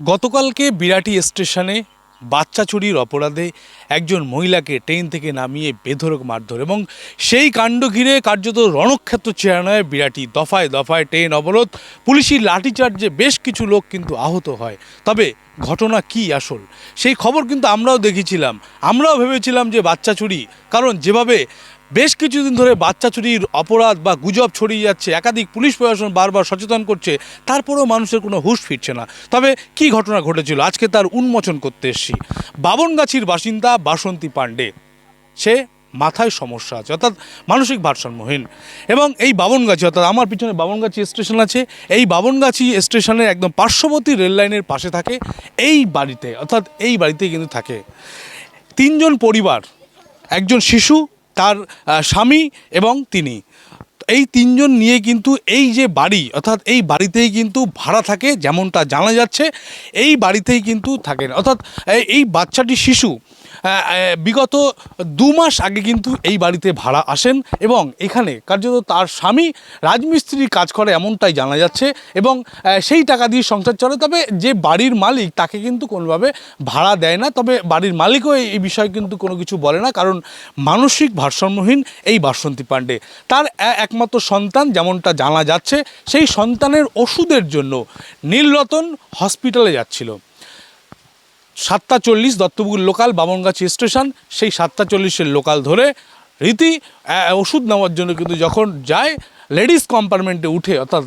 গতকালকে বিরাটি স্টেশনে বাচ্চা চুরির অপরাধে একজন মহিলাকে ট্রেন থেকে নামিয়ে বেধরক মারধর এবং সেই কাণ্ড ঘিরে কার্যত রণক্ষেত্র চেহারায় বিরাটি দফায় দফায় ট্রেন অবরোধ। পুলিশি লাঠিচার্জে বেশ কিছু লোক কিন্তু আহত হয়। তবে ঘটনা কি আসল? সেই খবর কিন্তু আমরাও দেখেছিলাম। আমরাও ভেবেছিলাম যে বাচ্চা চুরি, কারণ যেভাবে বেশ কিছুদিন ধরে বাচ্চা চুরির অপরাধ বা গুজব ছড়িয়ে যাচ্ছে, একাধিক পুলিশ প্রশাসন বারবার সচেতন করছে, তারপরেও মানুষের কোনো হুঁশ ফিরছে না। তবে কি ঘটনা ঘটেছিল? আজকে তার উন্মোচন করতে এসেছি। বাবনগাছির বাসিন্দা বাসন্তী পাণ্ডে। সে মাথায় সমস্যা আছে, অর্থাৎ মানসিক ভারসাম্যহীন। এবং এই বাবনগাছি অর্থাৎ আমার পিছনে বাবনগাছি স্টেশন আছে, এই বাবনগাছি স্টেশনের একদম পার্শ্ববর্তী রেল লাইনের পাশে থাকে, এই বাড়িতে, অর্থাৎ এই বাড়িতেই কিন্তু থাকে। তিনজন পরিবার, একজন শিশু, তার স্বামী এবং তিনি। এই তিনজন নিয়ে কিন্তু এই যে বাড়ি, অর্থাৎ এই বাড়িতেই কিন্তু ভাড়া থাকে, যেমনটা জানা যাচ্ছে, এই বাড়িতেই কিন্তু থাকেন অর্থাৎ এই- বাচ্চাটি শিশু বিগত দু মাস আগে কিন্তু এই বাড়িতে ভাড়া আসেন এবং এখানে কার্যত তার স্বামী রাজমিস্ত্রির কাজ করে এমনটাই জানা যাচ্ছে এবং সেই টাকা দিয়ে সংসার চলে। তবে যে বাড়ির মালিক তাকে কিন্তু কোনোভাবে ভাড়া দেয় না। তবে বাড়ির মালিকও এই বিষয়ে কিন্তু কোনো কিছু বলে না, কারণ মানসিক ভারসাম্যহীন এই বাসন্তী পাণ্ডে। তার একমাত্র সন্তান যেমনটা জানা যাচ্ছে, সেই সন্তানের ওষুধের জন্য নীলরতন হসপিটালে যাচ্ছিল। সাতটা চল্লিশ দত্তপুকুর লোকাল বামনগাছি স্টেশন সেই সাতটা চল্লিশের লোকাল ধরে রীতি ওষুধ নেওয়ার জন্য কিন্তু যখন যায় লেডিস কম্পার্টমেন্টে উঠে, অর্থাৎ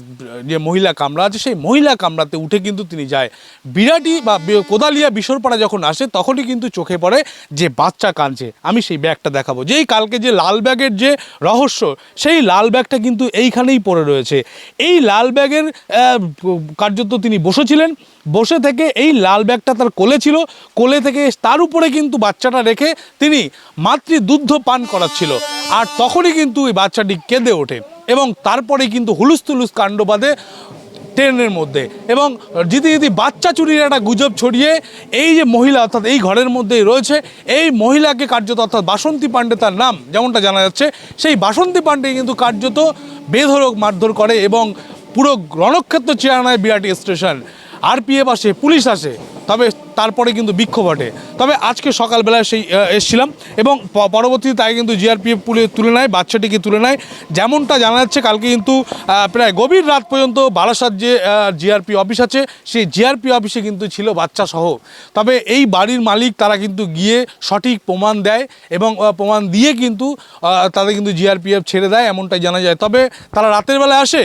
যে মহিলা কামরা আছে, সেই মহিলা কামরাতে উঠে কিন্তু তিনি যায়। বিরাটি বা কোদালিয়া বিশরপাড়া যখন আসে, তখনই কিন্তু চোখে পড়ে যে বাচ্চা কাঁদছে। আমি সেই ব্যাগটা দেখাবো। যেই কালকে যে লাল ব্যাগের যে রহস্য, সেই লাল ব্যাগটা কিন্তু এইখানেই পড়ে রয়েছে। এই লাল ব্যাগের কার্যত তিনি বসেছিলেন। বসে থেকে এই লাল ব্যাগটা তার কোলে ছিল। কোলে থেকে তার উপরে কিন্তু বাচ্চাটা রেখে তিনি মাতৃদুগ্ধ পান করাচ্ছিল। আর তখনই কিন্তু ওই বাচ্চাটি কেঁদে ওঠে। এবং তারপরে কিন্তু হুলুস তুলুস কাণ্ড বাঁধে ট্রেনের মধ্যে। এবং জিতি জিতি বাচ্চা চুরির একটা গুজব ছড়িয়ে এই যে মহিলা, অর্থাৎ এই ঘরের মধ্যেই রয়েছে, এই মহিলাকে কার্যত, অর্থাৎ বাসন্তী পাণ্ডে তার নাম যেমনটা জানা যাচ্ছে, সেই বাসন্তী পাণ্ডে কিন্তু কার্যত বেধরক মারধর করে এবং পুরো রণক্ষেত্র চেয়ারনায় বিরাটি স্টেশন। আরপিএফ আসে পুলিশ আসে। তবে তারপরে কিন্তু বিক্ষোভ ঘটে। তবে আজকে সকালবেলায় সেই এসছিলাম এবং পরবর্তীতে তাই কিন্তু জিআরপিএফ পুলিশ তুলে নেয় বাচ্চাটিকে তুলে নেয়। যেমনটা জানা যাচ্ছে, কালকে কিন্তু প্রায় গভীর রাত পর্যন্ত বারাসাত যে জিআরপি অফিস আছে, সেই জিআরপি অফিসে কিন্তু ছিল বাচ্চা সহ। তবে এই বাড়ির মালিক তারা কিন্তু গিয়ে সঠিক প্রমাণ দেয় এবং প্রমাণ দিয়ে কিন্তু তাদের কিন্তু জিআরপিএফ ছেড়ে দেয়, এমনটাই জানা যায়। তবে তারা রাতের বেলায় আসে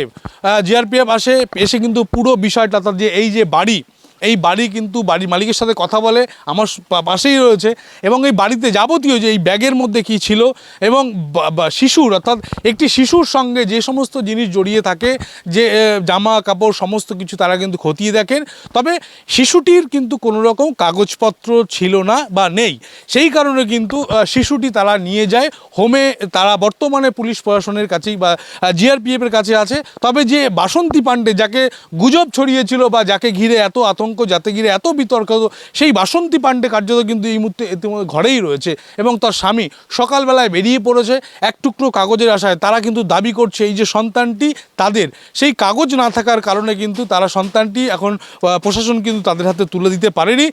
জিআরপিএফ আসে, এসে কিন্তু পুরো বিষয়টা, তার যে এই যে বাড়ি এই বাড়ি কিন্তু বাড়ির মালিকের সাথে কথা বলে, আমার পাশেই রয়েছে এবং এই বাড়িতে যাবতীয় যে এই ব্যাগের মধ্যে কি ছিল এবং শিশুর, অর্থাৎ একটি শিশুর সঙ্গে যে সমস্ত জিনিস জড়িয়ে থাকে, যে জামা, কাপড়, সমস্ত কিছু তারা কিন্তু খতিয়ে দেখেন। তবে শিশুটির কিন্তু কোনো রকম কাগজপত্র ছিল না বা নেই। সেই কারণে কিন্তু শিশুটি তারা নিয়ে যায়। হোমে তারা বর্তমানে পুলিশ প্রশাসনের কাছেই বা জিআরপিএফের কাছে আছে। তবে যে বাসন্তী পাণ্ডে, যাকে গুজব ছড়িয়েছিল বা যাকে ঘিরে এত আতঙ্ক যাতে ঘিরে এত বিতর্ক সেই বাসন্তী পাণ্ডে কার্যত কিন্তু এই মুহূর্তে ইতিমধ্যে ঘরেই রয়েছে এবং তার স্বামী সকালবেলায় বেরিয়ে পড়েছে এক টুকরো কাগজের আশায়। তারা কিন্তু দাবি করছে এই যে সন্তানটি তাদের, সেই কাগজ না থাকার কারণে কিন্তু তারা সন্তানটি এখন প্রশাসন কিন্তু তাদের হাতে তুলে দিতে পারেনি।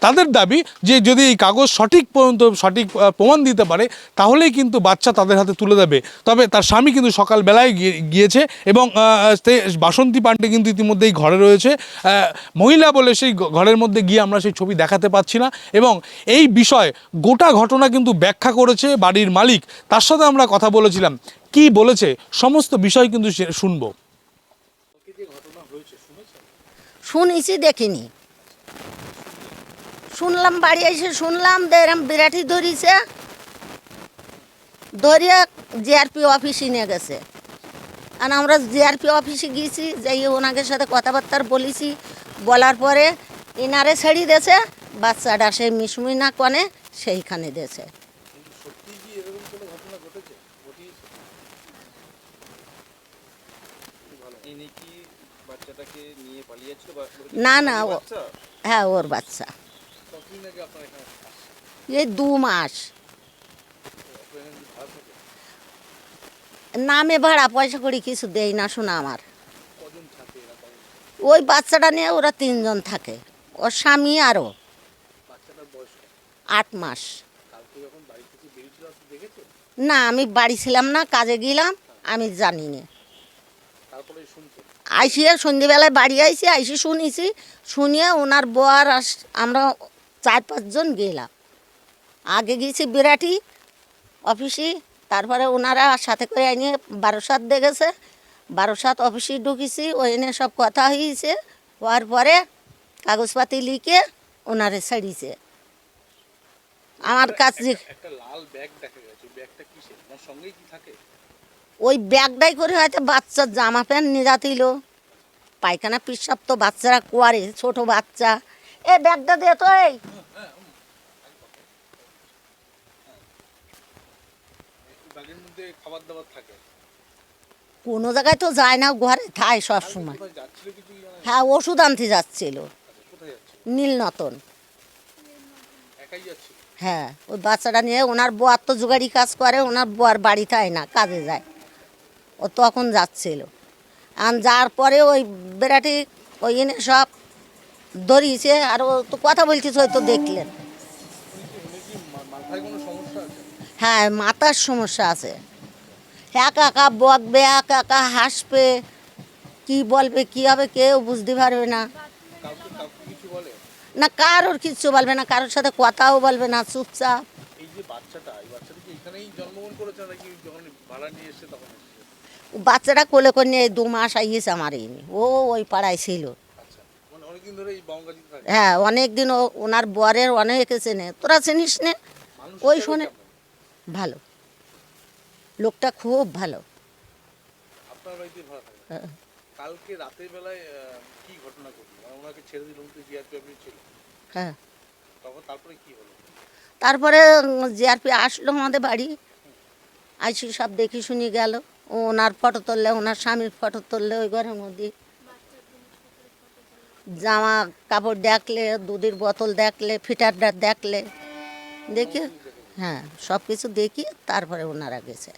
তাদের দাবি যে যদি এই কাগজ সঠিক পর্যন্ত, সঠিক প্রমাণ দিতে পারে, তাহলেই কিন্তু বাচ্চা তাদের হাতে তুলে দেবে। তবে তার স্বামী কিন্তু সকালবেলায় গিয়ে- গিয়েছে এবং বাসন্তী পাণ্ডে কিন্তু ইতিমধ্যেই ঘরে রয়েছে। মহিলা বলে সেই ঘরের মধ্যে গিয়ে আমরা সেই ছবি দেখাতে পাচ্ছি না। এবং এই বিষয় গোটা ঘটনা কিন্তু ব্যাখ্যা করেছে বাড়ির মালিক। তার সাথে আমরা কথা বলেছিলাম। কি বলেছে? সমস্ত বিষয় কিন্তু শুনব। শুনেছি, দেখিনি। শুনলাম, বাড়ি এসে শুনলাম এরম বিরাটি ধরিছে। ধরিয়ে জিআরপি অফিসে নিয়ে গেছে। আর আমরা জিআরপি অফিসে গিয়েছি যাই ওনাদের সাথে কথাবার্তা বলেছি। বলার পরে ইনারে ছেড়ে দিয়েছে, বাচ্চাটা সেই মিশমুই না কনে সেইখানে বা না না হ্যাঁ ওর বাচ্চা। এই দু মাস। নামে ভাড়া, পয়সা করি কিছু দেই না শোনা আমার। ওই বাচ্চাটা নিয়ে ওরা তিনজন থাকে। ওর স্বামী আরও? আট মাস। না আমি বাড়ি ছিলাম না কাজে গেলাম আমি জানি না আইসিয়ে সন্ধ্যেবেলায় বাড়ি আইসি আইসি শুনেছি শুনিয়ে ওনার বর আস আমরা চার পাঁচজন গেলাম। আগে গেছি বিরাটি অফিসে তারপরে ওনারা সাথে করে এনে বারোসাত দেখেছে বারোসাত অফিসে ঢুকেছি ওইনে সব কথা হয়েছে। হওয়ার পরে কাগজপাতি লিখে ওনারে ছাড়িয়েছে। আমার কাছে ওই ওই ব্যাগটাই করে হয়তো বাচ্চার জামা প্যান্ট নিয়ে যাতিল পায়খানা পিসাব তো বাচ্চারা করে ছোট বাচ্চা। এ ব্যাগটা দে তো এই। এই ব্যাগের মধ্যে খাবার দাবার থাকে। কোনো জায়গায় তো যায় না, ঘরে থায় সব সময় কোথায় যাচ্ছিল কিছু কি জানা যায়? হ্যাঁ ওষুধ আনতে যাচ্ছিল। নীলনতন। হ্যাঁ ওই বাচ্চাটা নিয়ে ওনার বর তো জোগাড়ি কাজ করে, ওনার বর বাড়ি আয় না, কাজে যায়। ও তখন যাচ্ছিল। আর যার পরে ওই বেড়াটি, ওই এনে সব ধরিয়েছে, আর ও তো কথা বলছিস হয়তো দেখলেন। হ্যাঁ মাথার সমস্যা আছে? একা একা বকবে একা একা হাসবে কি বলবে কি হবে কেউ বুঝতে পারবে না। না কারোর কিচ্ছু বলবে না কারোর সাথে কথাও বলবে না চুপচাপ। বাচ্চাটা কোলে করে নিয়ে এই দু মাস আইয়েছে আমার এনে ও ওই পাড়ায় ছিল। আচ্ছা মানে হ্যাঁ অনেক দিন ও ওনার বরের অনেক চেনে। তোরা চিনিস নে? ওই শোনে ভালো। লোকটা খুব ভালো। আপনার বাড়িতে ভাড়া থাকে? হ্যাঁ। কালকে রাতের বেলায় কি ঘটনা ঘটলো? মানে ওনাকে ছেড়ে দিল উনি তো জিআরপি ছিল হ্যাঁ। তখন তারপরে কি হলো? তারপরে জিআরপি আসলো আমাদের বাড়ি। আইসি সব দেখি শুনি গেল। ওনার ফটো তুললে ওনার স্বামীর ফটো তুললে ওই ঘরের মধ্যে। জামা কাপড় দেখলে দুধের বোতল দেখলে ফিটারটা দেখলে। দেখি হ্যাঁ সব কিছু দেখি তারপরে ওনারা গেছে।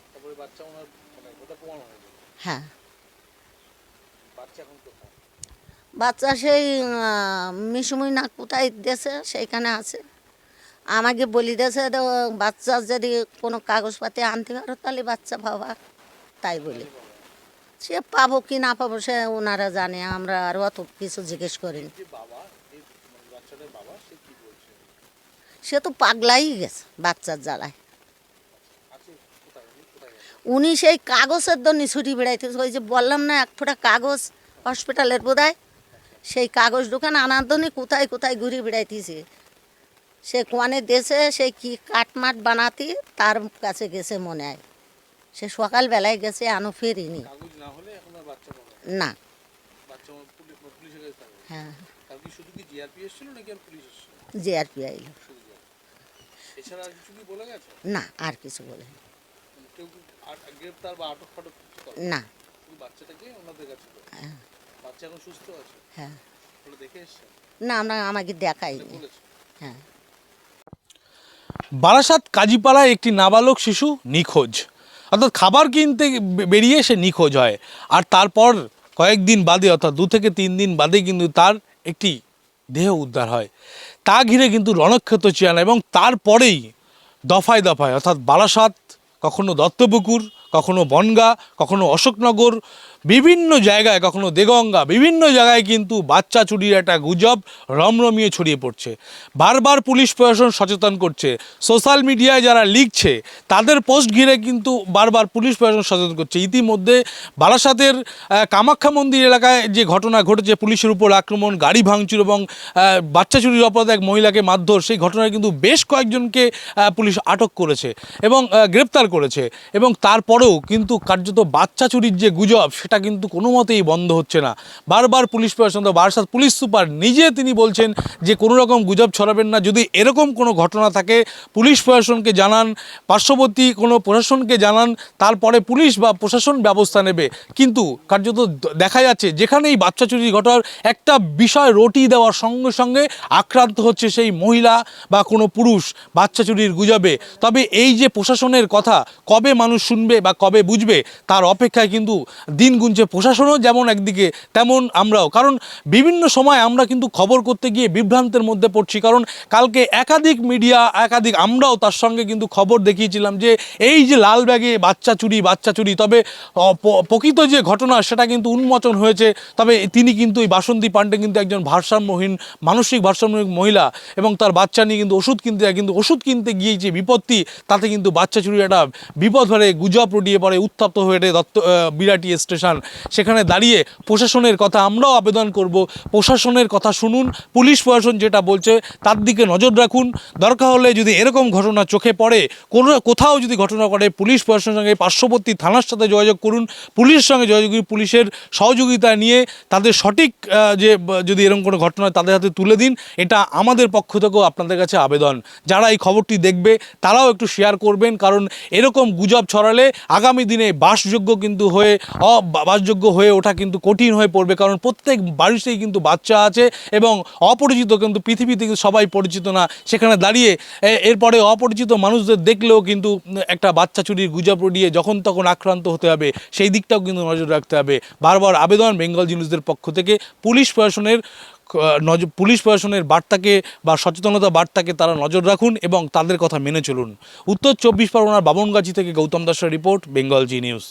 বাচ্চা ওনার মানে ওটা প্রমাণ হয়ে গেল হ্যাঁ। বাচ্চা এখন কোথায়? বাচ্চা সেই মিশুমুই না কোথায় দেশে সেইখানে আছে। আমাকে বলি দেশে বাচ্চা যদি কোনো কাগজপাতি আনতে পারো তাহলে বাচ্চা পাবা। তাই বলি। সে পাবো কি না পাবো সে ওনারা জানে আমরা আর অত কিছু জিজ্ঞেস করিনি। মানে সে সে তো পাগলাই গেছে বাচ্চার জ্বালায় আছে কোথায় উনি কোথায় আছে উনি সেই কাগজের জন্য ছুটি বেড়াইতেছে ওই যে বললাম না এক ফোঁটা কাগজ হসপিটালের বোধহয়। সেই কাগজ দোকান আনার জন্য কোথায় কোথায় ঘুরে বেড়াইতেছে। সে কোয়ানে দেশে সেই কি কাটমাট বানাতি তার কাছে গেছে মনে হয়। সে সকালবেলায় গেছে আনো ফেরিনি। না হ্যাঁ। জিআরপি আইল। না আর কিছু বলে কেউ গ্রেপ্তার বা আটক ফাটক কিছু করে? না। বাচ্চাটাকে ওনাদের কাছে হ্যাঁ, বাচ্চা এখন সুস্থ আছে? হ্যাঁ। দেখে এসছে না আমরা আমাকে দেখাইনি হ্যাঁ। বারাসাত কাজীপাড়ায় একটি নাবালক শিশু নিখোঁজ। অর্থাৎ খাবার কিনতে বেরিয়ে সে নিখোঁজ হয়। আর তারপর কয়েকদিন বাদে অর্থাৎ দু থেকে তিন দিন বাদে কিন্তু তার একটি দেহ উদ্ধার হয়। তা ঘিরে কিন্তু রণক্ষেত্র চেয়ানা এবং তারপরেই দফায় দফায় অর্থাৎ বারাসাত কখনো দত্তপুকুর কখনো বনগা কখনো অশোকনগর বিভিন্ন জায়গায়, কখনো দেগঙ্গা, বিভিন্ন জায়গায় কিন্তু বাচ্চা চুরির একটা গুজব রমরমিয়ে ছড়িয়ে পড়ছে। বারবার পুলিশ প্রশাসন সচেতন করছে। সোশ্যাল মিডিয়ায় যারা লিখছে, তাদের পোস্ট ঘিরে কিন্তু বারবার পুলিশ প্রশাসন সচেতন করছে। ইতিমধ্যে বারাসাতের কামাখ্যা মন্দির এলাকায় যে ঘটনা ঘটেছে, পুলিশের উপর আক্রমণ, গাড়ি ভাঙচুর এবং বাচ্চা চুরির অপরাধে এক মহিলাকে মারধর, সেই ঘটনায় কিন্তু বেশ কয়েকজনকে পুলিশ আটক করেছে এবং গ্রেপ্তার করেছে। এবং তারপরেও কিন্তু কার্যত বাচ্চা চুরির যে গুজব সেটা কিন্তু কোনো মতেই বন্ধ হচ্ছে না। বারবার পুলিশ প্রশাসন বারাসাত পুলিশ সুপার নিজে তিনি বলছেন যে কোনো রকম গুজব ছড়াবেন না। যদি এরকম কোনো ঘটনা থাকে, পুলিশ প্রশাসনকে জানান, পার্শ্ববর্তী কোনো প্রশাসনকে জানান, তারপরে পুলিশ বা প্রশাসন ব্যবস্থা নেবে। কিন্তু কার্যত দেখা যাচ্ছে যেখানেই বাচ্চা চুরি ঘটার একটা বিষয় রটি দেওয়ার সঙ্গে সঙ্গে আক্রান্ত হচ্ছে সেই মহিলা বা কোনো পুরুষ বাচ্চা চুরির গুজবে। তবে এই যে প্রশাসনের কথা, কবে মানুষ শুনবে বা কবে বুঝবে, তার অপেক্ষায় কিন্তু দিন গুনছে প্রশাসনও যেমন একদিকে, তেমন আমরাও। কারণ বিভিন্ন সময় আমরা কিন্তু খবর করতে গিয়ে বিভ্রান্তের মধ্যে পড়ছি। কারণ কালকে একাধিক মিডিয়া, একাধিক আমরাও তার সঙ্গে কিন্তু খবর দেখিয়েছিলাম যে, এই যে লাল ব্যাগে বাচ্চা চুরি বাচ্চা চুরি, তবে প্রকৃত যে ঘটনা, সেটা কিন্তু উন্মোচন হয়েছে। তবে তিনি কিন্তু এই বাসন্তী পাণ্ডে কিন্তু একজন ভারসাম্যহীন, মানসিক ভারসাম্যহীন মহিলা এবং তার বাচ্চা নিয়ে কিন্তু ওষুধ কিনতে যায় কিন্তু ওষুধ কিনতে গিয়ে যে বিপত্তি, তাতে কিন্তু বাচ্চা চুরি একটা বিপদ ভরে গুজব রটিয়ে পড়ে, উত্তপ্ত হয়ে দত্ত বিরাটি স্টেশন। সেখানে দাঁড়িয়ে প্রশাসনের কথা আমরাও আবেদন করব। প্রশাসনের কথা শুনুন, পুলিশ প্রশাসন যেটা বলছে তার দিকে নজর রাখুন। দরকার হলে যদি এরকম ঘটনা চোখে পড়ে, কোনো কোথাও যদি ঘটনা করে পুলিশ প্রশাসনের সঙ্গে পার্শ্ববর্তী থানার সাথে যোগাযোগ করুন। পুলিশের সঙ্গে যোগাযোগ পুলিশের সহযোগিতা নিয়ে তাদের সঠিক যে যদি এরকম কোনো ঘটনা তাদের হাতে তুলে দিন। এটা আমাদের পক্ষ থেকেও আপনাদের কাছে আবেদন। যারা এই খবরটি দেখবে, তারাও একটু শেয়ার করবেন। কারণ এরকম গুজব ছড়ালে আগামী দিনে বাসযোগ্য কিন্তু হয়ে অবাসযোগ্য হয়ে ওঠা কিন্তু কঠিন হয়ে পড়বে, কারণ প্রত্যেক বাড়িতেই কিন্তু বাচ্চা আছে এবং অপরিচিত কিন্তু পৃথিবীতে কিন্তু সবাই পরিচিত না। সেখানে দাঁড়িয়ে এরপরে অপরিচিত মানুষদের দেখলেও কিন্তু একটা বাচ্চা চুরির গুজব রড়িয়ে যখন তখন আক্রান্ত হতে হবে, সেই দিকটাও কিন্তু নজর রাখতে হবে। বারবার আবেদন বেঙ্গল জিনিসদের পক্ষ থেকে, পুলিশ প্রশাসনের নজর পুলিশ প্রশাসনের বার্তাকে বা সচেতনতা বার্তাকে তারা নজর রাখুন এবং তাদের কথা মেনে চলুন। উত্তর চব্বিশ পরগনার বাবনগাছি থেকে গৌতম দাসের রিপোর্ট, বেঙ্গল জি নিউজ।